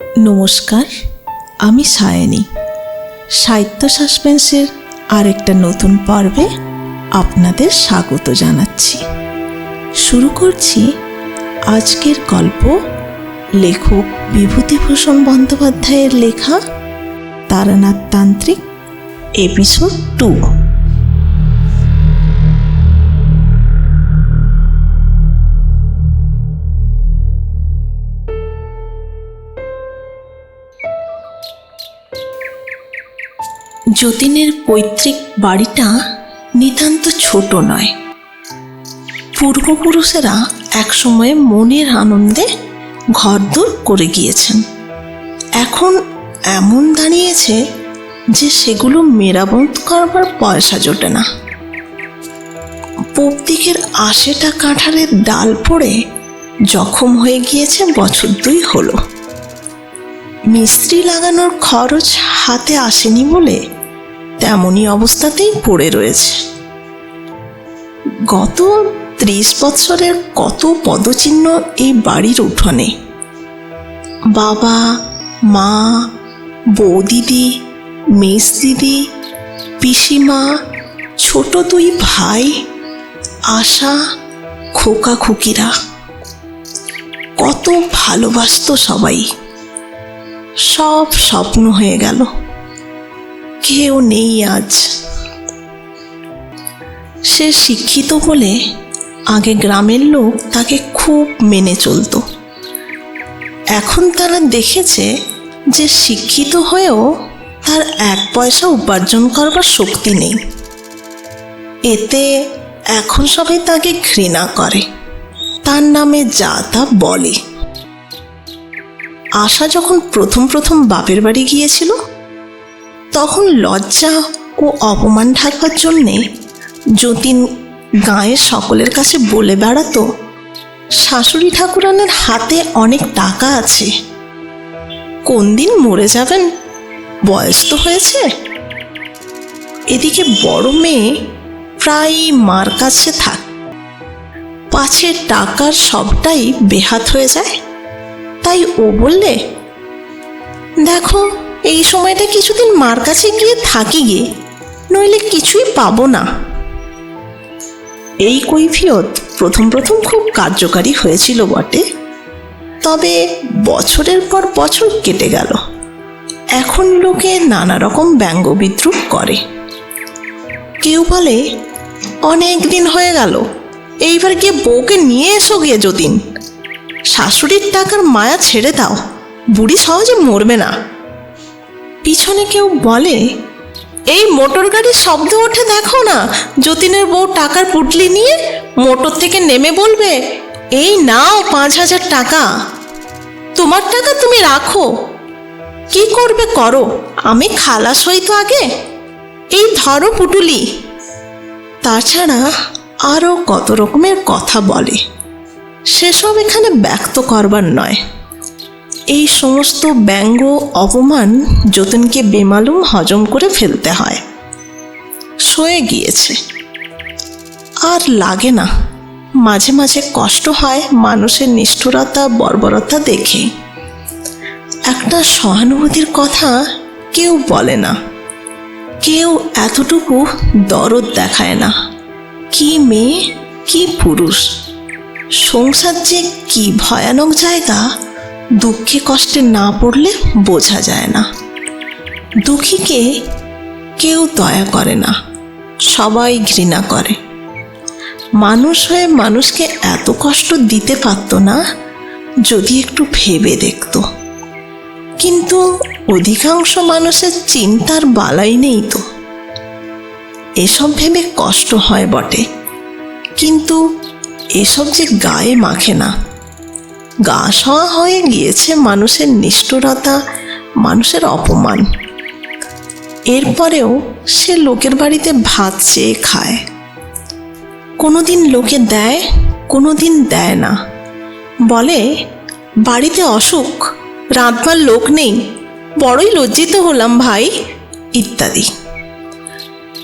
নমস্কার, আমি সায়নী। সাহিত্য সাসপেন্সের আরেকটা নতুন পর্বে আপনাদের স্বাগত জানাচ্ছি। শুরু করছি আজকের গল্প লেখক বিভূতিভূষণ বন্দ্যোপাধ্যায়ের লেখা তারানাথ তান্ত্রিক এপিসোড টু যতীনের পৈতৃক বাড়িটা নিতান্ত ছোট নয়। পূর্বপুরুষেরা একসময় মনের আনন্দে ঘরদোর করে গিয়েছেন। এখন এমন দাঁড়িয়েছে যে সেগুলো মেরামত করবার পয়সা জোটে না। পূব দিকের আশেটা কাঁঠালের ডাল পড়ে জখম হয়ে গিয়েছে বছর দুই হলো। মিস্ত্রি লাগানোর খরচ হাতে আসেনি বলে তেমনই অবস্থাতেই পড়ে রয়েছে। গত ত্রিশ বৎসরের কত পদচিহ্ন এই বাড়ির উঠোনে? বাবা, মা, বৌদিদি মেস দিদি পিসিমা, ছোট দুই ভাই, আশা, খোকা খুকিরা। কত ভালোবাসতো সবাই। সব স্বপ্ন হয়ে গেল। কেউ নেই আজ। সে শিক্ষিত বলে আগে গ্রামের লোক তাকে খুব মেনে চলতো। এখন তারা দেখেছে যে শিক্ষিত হয়েও তার এক পয়সা উপার্জন করবার শক্তি নেই। এতে এখন সবাই তাকে ঘৃণা করে। তার নামে যা তা বলে। আশা যখন প্রথম প্রথম বাপের বাড়ি গিয়েছিল তখন লজ্জা ও অপমান ঢাকবার জন্যে যতীন গাঁয়ের সকলের কাছে বলে বেড়াতো, শাশুড়ি ঠাকুরানের হাতে অনেক টাকা আছে। কোন দিন মরে যাবেন? বয়স তো হয়েছে। এদিকে বড় মেয়ে প্রায় মার কাছে থাক, পাছে টাকার সবটাই বেহাত হয়ে যায়। তাই ও বললে, দেখো এই সময়টা কিছুদিন মার কাছে গিয়ে থাকি গে, নইলে কিছুই পাবো না। এই কৈফিয়ত প্রথম প্রথম খুব কার্যকারী হয়েছিল বটে। তবে বছরের পর বছর কেটে গেল। এখন লোকে নানা রকম ব্যঙ্গ বিদ্রুপ করে। কেউ বলে, অনেক দিন হয়ে গেল, এইবার গিয়ে বউকে নিয়ে এসো গিয়ে যতীন শাশুড়ির টাকার মায়া ছেড়ে দাও, বুড়ি সহজে মরবে না। পিছনে কেউ বলে, এই মোটর গাড়ির শব্দ ওঠে দেখো না। যতীনের বউ টাকার পুটলি নিয়ে মোটর থেকে নেমে বলবে, এই নাও পাঁচ হাজার টাকা। তোমার টাকা তুমি রাখো। কি করবে করো? আমি খালাস হই তো আগে। এই ধরো পুটুলি। তাছাড়া আরও কত রকমের কথা বলে। সেসব এখানে ব্যক্ত করবার নয়। এই সমস্ত ব্যঙ্গ অপমান যতীনকে বেমালুম হজম করে ফেলতে হয়। সয়ে গিয়েছে। আর লাগে না। মাঝে মাঝে কষ্ট হয় মানুষের নিষ্ঠুরতা, বর্বরতা দেখে। একটা সহানুভূতির কথা কেউ বলে না। কেউ এতটুকু দরদ দেখায় না। কি মেয়ে, কি পুরুষ। সংসার যে কি ভয়ানক জায়গা দুঃখে কষ্টে না পড়লে বোঝা যায় না। দুঃখীকে কেউ দয়া করে না, সবাই ঘৃণা করে। মানুষ হয়ে মানুষকে এত কষ্ট দিতে পারত না, যদি একটু ভেবে দেখত। কিন্তু অধিকাংশ মানুষের চিন্তার বালাই নেই তো। এসব ভেবে কষ্ট হয় বটে, কিন্তু এসব যে গায়ে মাখে না গা সওয়া হয়ে গিয়েছে মানুষের নিষ্ঠুরতা, মানুষের অপমান। এরপরেও সে লোকের বাড়িতে ভাত চেয়ে খায়। কোনোদিন লোকে দেয়, কোনোদিন দেয় না। বলে, বাড়িতে অসুখ, রাঁধবার লোক নেই, বড়ই লজ্জিত হলাম ভাই, ইত্যাদি।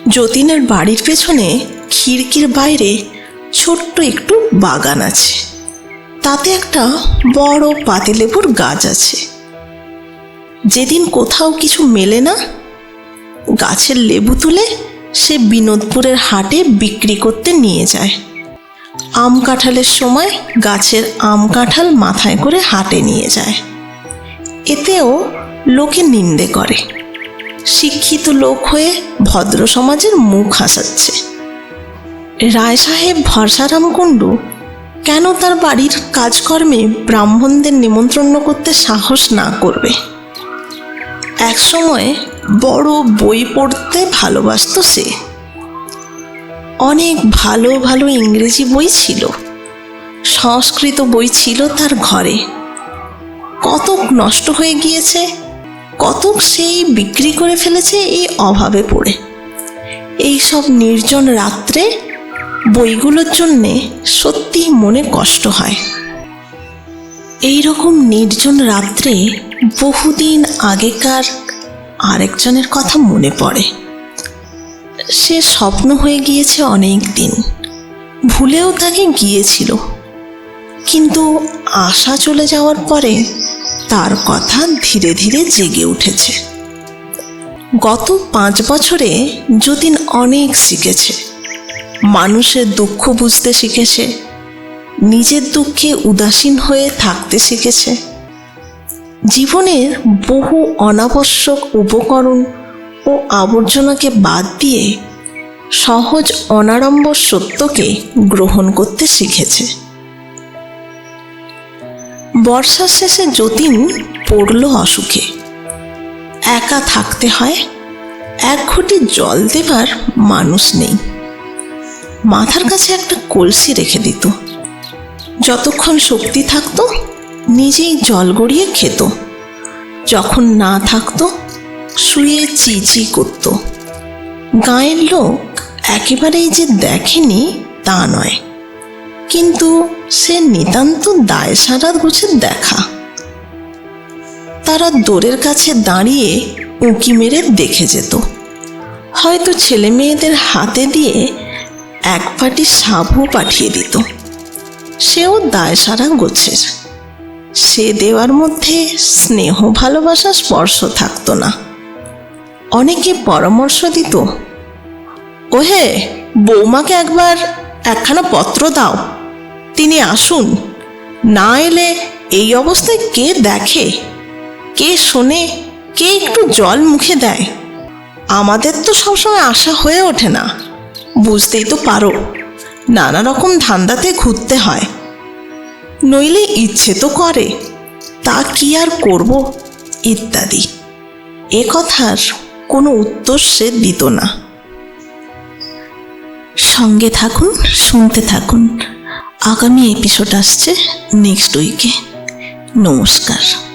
যতীনের বাড়ির পেছনে খিড়কির বাইরে ছোট্ট একটু বাগান আছে। তাতে একটা বড় পাতিলেবুর গাছ আছে। যেদিন কোথাও কিছু মেলে না, গাছের লেবু তুলে সে বিনোদপুরের হাটে বিক্রি করতে নিয়ে যায়। আম কাঁঠালের সময় গাছের আম কাঁঠাল মাথায় করে হাটে নিয়ে যায়। এতেও লোকে নিন্দে করে। শিক্ষিত লোক হয়ে ভদ্র সমাজের মুখ হাসাচ্ছে। রায় সাহেব ভরসারাম কুণ্ডু কেন তার বাড়ির কাজকর্মে ব্রাহ্মণদের নিমন্ত্রণ করতে সাহস না করবে? একসময় বড় বই পড়তে ভালোবাসত সে। অনেক ভালো ভালো ইংরেজি বই ছিল। সংস্কৃত বই ছিল তার ঘরে। কতক নষ্ট হয়ে গিয়েছে, কতক সেই বিক্রি করে ফেলেছে এই অভাবে পড়ে। এই সব নির্জন রাত্রে বইগুলোর জন্যে সত্যি মনে কষ্ট হয়। এই রকম নির্জন রাত্রে বহুদিন আগেকার আরেকজনের কথা মনে পড়ে। সে স্বপ্ন হয়ে গিয়েছে অনেক দিন ভুলেও তাকে গিয়েছিল। কিন্তু আশা চলে যাওয়ার পরে তার কথা ধীরে ধীরে জেগে উঠেছে। গত পাঁচ বছরে যতীন অনেক শিখেছে। মানুষের দুঃখ বুঝতে শিখেছে, নিজের দুঃখে উদাসীন হয়ে থাকতে শিখেছে। জীবনের বহু অনাবশ্যক উপকরণ ও আবর্জনাকে বাদ দিয়ে সহজ অনাড়ম্বর সত্যকে গ্রহণ করতে শিখেছে। বর্ষার শেষে যতীন পড়ল অসুখে। একা থাকতে হয়, এক ঘটি জল দেবার মানুষ নেই। মাথার কাছে একটা কলসি রেখে দিত। যতক্ষণ শক্তি থাকতো, নিজেই জল গড়িয়ে খেত। যখন না থাকতো, শুয়ে চি চি করত। গাঁয়ের লোক একেবারেই যে দেখেনি তা নয়। কিন্তু সে নিতান্ত দায় সারার গুছের দেখা। তারা দোরের কাছে দাঁড়িয়ে উঁকি মেরে দেখে যেত। হয়তো ছেলে মেয়েদের হাতে দিয়ে এক পাটি সাবু পাঠিয়ে দিত। সেও দায় সারা গোছের। সে দেওয়ার মধ্যে স্নেহ ভালোবাসা স্পর্শ থাকতো না। অনেকে পরামর্শ দিত, ওহে, বৌমাকে একবার একখানা পত্র দাও। তিনি আসুন। না এলে এই অবস্থায় কে দেখে? কে শোনে? কে একটু জল মুখে দেয়? আমাদের তো সবসময় আশা হয়ে ওঠে না। বুঝতেই তো পারো, নানা রকম ধান্দাতে ঘুরতে হয়। নইলে ইচ্ছে তো করে, তা কি আর করব, ইত্যাদি। এ কথার কোনো উত্তর সে দিত না। সঙ্গে থাকুন, শুনতে থাকুন। আগামী এপিসোড আসছে নেক্সট উইকে নমস্কার।